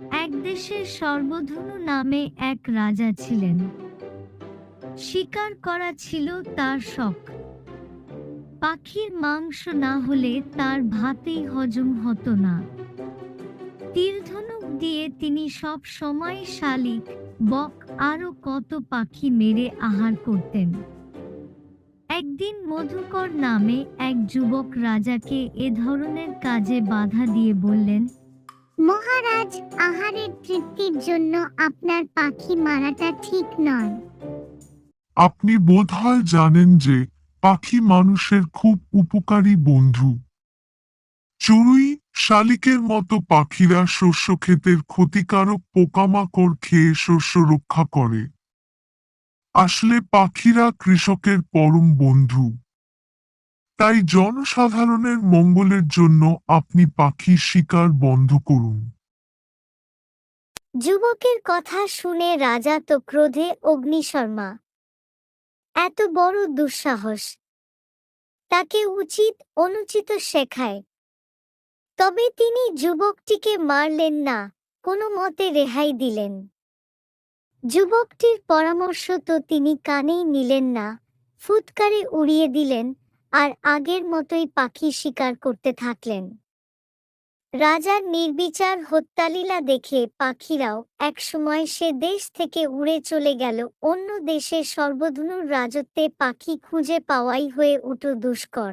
এক দেশের সর্বধনু নামে এক রাজা ছিলেন। শিকার করা ছিল তার শখ। পাখির মাংস না হলে তার ভাতেই হজম হতো না। তীরধনুক দিয়ে তিনি সব সময় শালিক, বক আরও কত পাখি মেরে আহার করতেন। একদিন মধুকর নামে এক যুবক রাজাকে এ ধরনের কাজে বাধা দিয়ে বললেন মহারাজ, আহারের তৃপ্তির জন্য আপনার পাখি মারাটা ঠিক নয়। আপনি বোধহয় জানেন যে পাখি মানুষের খুব উপকারী বন্ধু। চড়ুই শালিকের মতো পাখিরা শস্য ক্ষেতের ক্ষতিকারক পোকামাকড় খেয়ে শস্য রক্ষা করে। আসলে পাখিরা কৃষকের পরম বন্ধু। তাই জনসাধারণের মঙ্গলের জন্য আপনি পাখি শিকার বন্ধ করুন। যুবকের কথা শুনে রাজা তো ক্রোধে অগ্নিশর্মা। এত বড় দুঃসাহস। তাকে উচিত অনুচিত শেখায়। তবে তিনি যুবকটিকে মারলেন না, কোনো মতে রেহাই দিলেন। যুবকটির পরামর্শ তো তিনি কানেই নিলেন না, ফুৎকারে উড়িয়ে দিলেন আর আগের মতোই পাখি শিকার করতে থাকলেন। রাজার নির্বিচার হত্যালীলা দেখে পাখিরাও একসময় সে দেশ থেকে উড়ে চলে গেল, অন্য দেশে সর্বধনুর রাজত্বে পাখি খুঁজে পাওয়াই হয়ে উঠো দুষ্কর।